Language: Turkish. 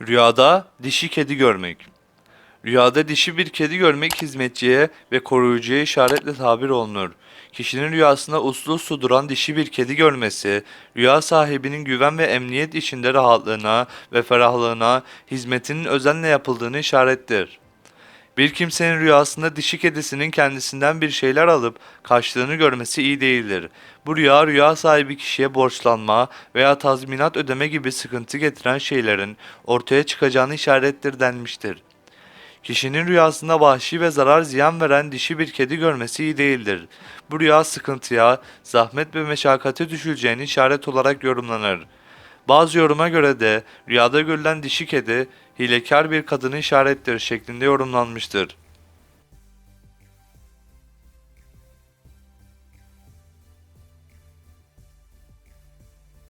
Rüyada dişi kedi görmek. Rüyada dişi bir kedi görmek hizmetçiye ve koruyucuya işaretle tabir olunur. Kişinin rüyasında uslu uslu duran dişi bir kedi görmesi, rüya sahibinin güven ve emniyet içinde rahatlığına ve ferahlığına hizmetinin özenle yapıldığını işarettir. Bir kimsenin rüyasında dişi kedisinin kendisinden bir şeyler alıp kaçtığını görmesi iyi değildir. Bu rüya rüya sahibi kişiye borçlanma veya tazminat ödeme gibi sıkıntı getiren şeylerin ortaya çıkacağını işarettir denmiştir. Kişinin rüyasında vahşi ve zarar ziyan veren dişi bir kedi görmesi iyi değildir. Bu rüya sıkıntıya, zahmet ve meşakkate düşüleceğini işaret olarak yorumlanır. Bazı yoruma göre de rüyada görülen dişi kedi hilekar bir kadını işarettir şeklinde yorumlanmıştır.